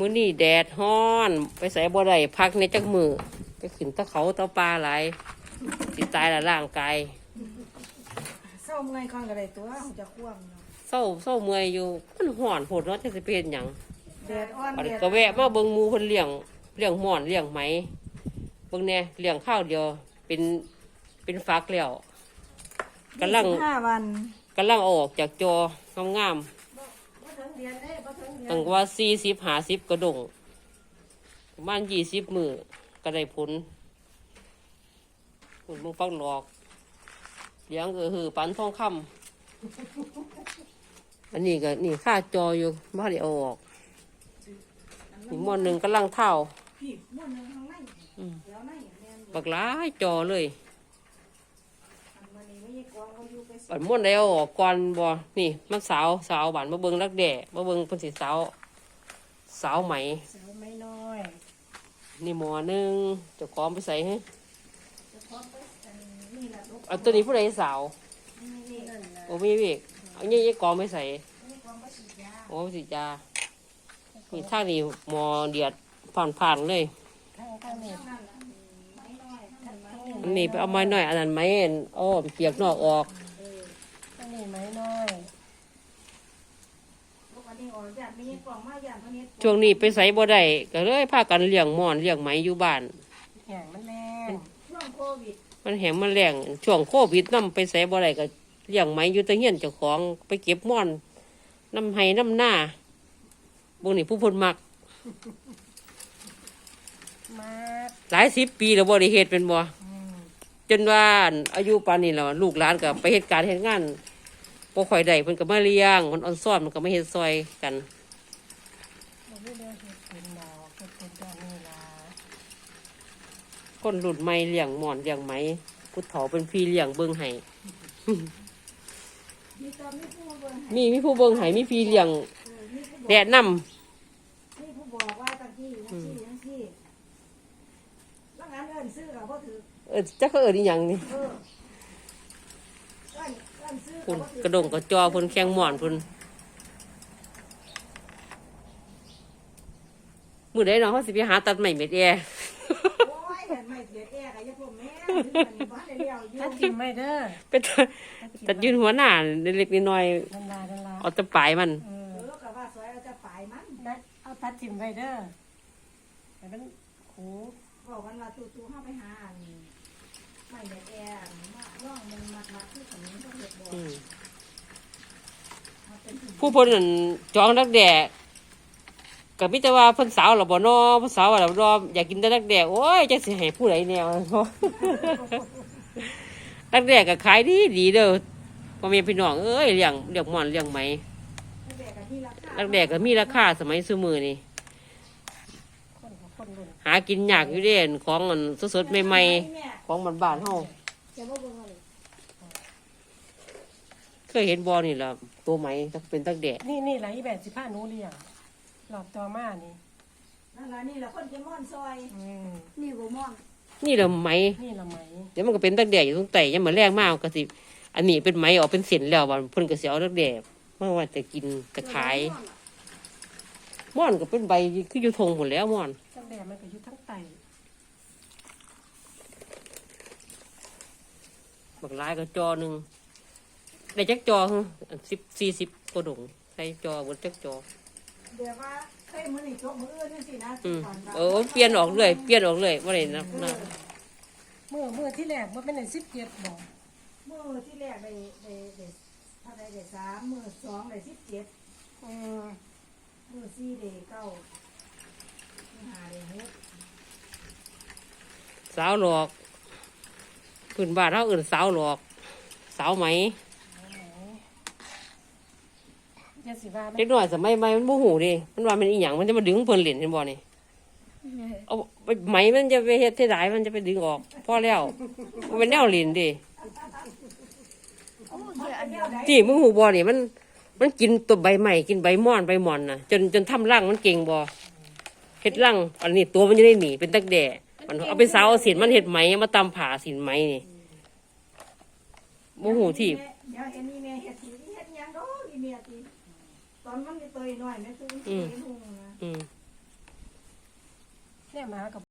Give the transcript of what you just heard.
มื้อนี้แดดฮ้อน ไปใส่บ่ได้พักในจักมือไปขึ้นตะเขาตะปลาหลายสิตายละร่างกายเศร้าเมื่อยครั้งก็ได้ตัวของจะคว่ำเนาะเศร้าเศร้าเมื่อยอยู่มันฮ้อนโหดเนาะจังสิไปเฮ็ดหยังแดดอ่อนบัดแดนี้ดก็แวะมาเบิ่งหมู่เพิ่นเลี้ยงเลี้ยงหม่อนเลี้ยงไหมเบิ่งแน่เลี้ยงข้าวเดียวเป็นเป็นฟักแล้วกำลังยี่สิบห้าวันกำลังเอาออกจากจองามบ่ถึง เดือนเด้บ่ถึงเดือๆตั้งว่าสี่สิบห้าสิบกระดงประมาณยี่สิบมือก็ได้ผลผลมึงฟักหลอกเลี้ยงก็คือปันทองคำอันนี้ก็นี่ค่าจออยู่บ้านได้เอาออกนี่หมอนหนึ่งกำลังเท่าพี่ม้วนหนึงข้างในอืมเดี๋ยวในแม่นบักหลายจอเลย อันมื้อนี้ไม่ใช่ก องบ่อยู่ไปบัดม้วนได้เอาออกก่อนบ่นี่มันสาวสาวบานมาเบิ่งรักแด่มาเบิ่งเพิ่นสิสาว สาวไหมเสาไม่น้อยนี่หมอหนึ่งเจะคล้าของไปใส่ให้จะพร้อมไปอันนี่ล่ะลูกเอาตัวนี้ผู้ใดสาวนี่นี่นั่นล่ะโอ้ไม่เวกเอาเนี่ยยกองไปใส่นี่กองบ่ฉีดยาโอ้สิจานี่ท่างนี้หมอเดียดผ่านผ่านๆเลย ข้างข้างนี้นั่นล่ะไม้น้อยข้างไม้อันนี้ไปเอาไม้หน่อยอันนั้นไม้อันอ้อเปียกนอกออกข้าง นี้ไม้น้อยลูกอันนี้ออกญาติมีกล่องมาญาติเท่านี้ช่วงนี้ไปใส่บ่ได้ก็เลยพากันเลี้ยงหมอนเลี้ยงไหมอยู่บ้านแห้งมันแรงช่วงโควิดมันแหมมันแรงช่วงโควิดนํไปใส่บ่ได้ก็เลี้ยงไหมอยู่แตะเฮียนเจ้าของไปเก็บหมอนน้ำไห้น้ำหน้าบุนี่ผู้เพนมักมาหลายสิบปีแล้วบ่ได้เฮ็ดเป็นบ่อืมจนว่าอายุปานนี้แล้วลูกหลานก็ไปเฮ็ดการเฮ็ดงาน บ่ค่อยได้เพิ่นก็มาเลี้ยงคนอ่อนซ้อนมันก็มาเฮ็ดซอยกันเราไม่ได้เห็ดเป็นดอกเห็ดเป็นดอกนี่ล่ะคนรุ่นใหม่เลี้ยงหมอนเลี้ยงไหมผู้เฒ่าเป็นพี่เลี้ยงเบิ่งให้มีมีผู้เบิ่งให้มีมีเบิ่งให้มีพี่เลี้ยงแนะนำมีผู้บอกว่าตะกี้ยังซี่ยังซี่แล้วงั้นเอิ้นซื้อเราบ่ถือเออจักเขาเอิ้นอีหยังนี่ เออเอิ้นเอิ้นซื้อ พุ่นเราบ่ถือกระดงกระจอพุ่นแข้งหมอนพุ่นมื้อใดเนาะเฮาสิไปหาตัดไม้เม็ดแอโอ้ยเห็นไม่เสียแก่ก็อย่าพวกแม่ถืออันนี้บ้านได้แล้วอยู่ถ้าจิ้มไม่เด้อเป็นตัดยืนหัวหน้าเล็กๆน้อยนันลานันลาๆเอาแต่ปลายมันเอเอออก็ว่าสวยเอาจะปลายมันนัดเอาตัดจิ้มไว้เด้อแต่มันขูบอกกันว่าตู่ๆเฮาไปหาอันไม่เสียแก่มาล่องมันมักๆคือขนมก็เฮ็ดบ่อืมมาเป็นถุง ผู้เพิ่นนั่นจองดักแด่ก็มีแต่ว่าเพิ่นสาวล่ะบ่น้อเพิ่นสาวว่าล่ะบ่น้ออยากกินแต่ดักแด่โอ้ยจักสิให้ผู้ใดแนวเนาะดักแด่ก็ขายดีดีเด้อพ่อแม่พี่น้องเอ้ยเลี้ยงเลี้ยงหม่อนเลี้ยงไหมผู้แก่ก็มีราคาดักแด่ก็มีราคาสมัยซุมื้อนี่คนกับคนรุ่นหากินยากอยู่เด้ของอันสดๆใหม่ๆของบ้านๆเฮา เบิ่งเลยเคยเห็นบ่นี่ล่ะตัวไหมถ้าเป็นดักแด่นี่นี่หลายแบบสิผ้าหนูเลี้ยงหลอกต่อมานี่นั่นล่ะนี่ล่ะคนจะม่อนซอย อืมนี่บ่ม่อนนี่ล่ะไหมนี่ละไหมเดี๋ยวมันก็เป็นตักแดดอยู่ตรงไตยังมาแรงมากก็สิอันนี้เป็นไหมออกเป็นเส้นแล้ววันเพิ่นก็สิเอาตักแดดเมื่อว่าจะกินจะขายม่อนก็เป็นใบคืออยู่ทงหมดแล้วม่อนตั้งแต่มันก็อยู่ทั้งไตบักหลายก็จอหนึ่ง ได้จักจอสิบสี่สิบกว่าดงใส่จอบนจักจอ เดี๋ยวว่าเคยมื้อนี้จบมื้ออื่นจังซี่นะอืมก่นว่าเออเปลี่ยนออกเลยเปลี่ยนออกเลยว่าไรนะนะเมื่อเมื่อที่แรกมันเป็นในสิบเจ็ดบอกมื้อที่แรกได้ได้ได้เท่าใดได้สามมื้อสองได้สิบเจ็ดอืมมื้อสี่ได้เก้ามื้อห้าได้หกสาวหลอกพื้นบ้านเราเอื่นสาวหลอก สาวไหม ยาสีว่ามันเล็กน้อยสมัยใหม่มันโมโหดิมันว่ามันอีหยังมันจะมาดึงเพิ่นเหรียญเห็นบ่นี่เอาไปไหมมันจะไปเฮ็ดเท่าไดมันจะไปดึงออกพอแล้วมันเป็นแนวลินดิที่มึงหูบอนี่มัน มันกินตัวใบใหม่กินใบม่อนใบหมอนน่ะจนจนทำรังมันเก่งบอเฮ็ดรังอันนี้ตัวมันจะได้หนีเป็นตักแด่มันเอาไปสาวเอาสินมันเฮ็ดไหมมาตำผ่าสินไหมนี่โมโหที่ เดี๋ยวเห็นนี่แม่เฮ็ดสิเฮ็ดหยังดอกอีเมียติต อนมันมีเตยหน่อยแม่คือมันเตยหงนะอเนี่ยมากับ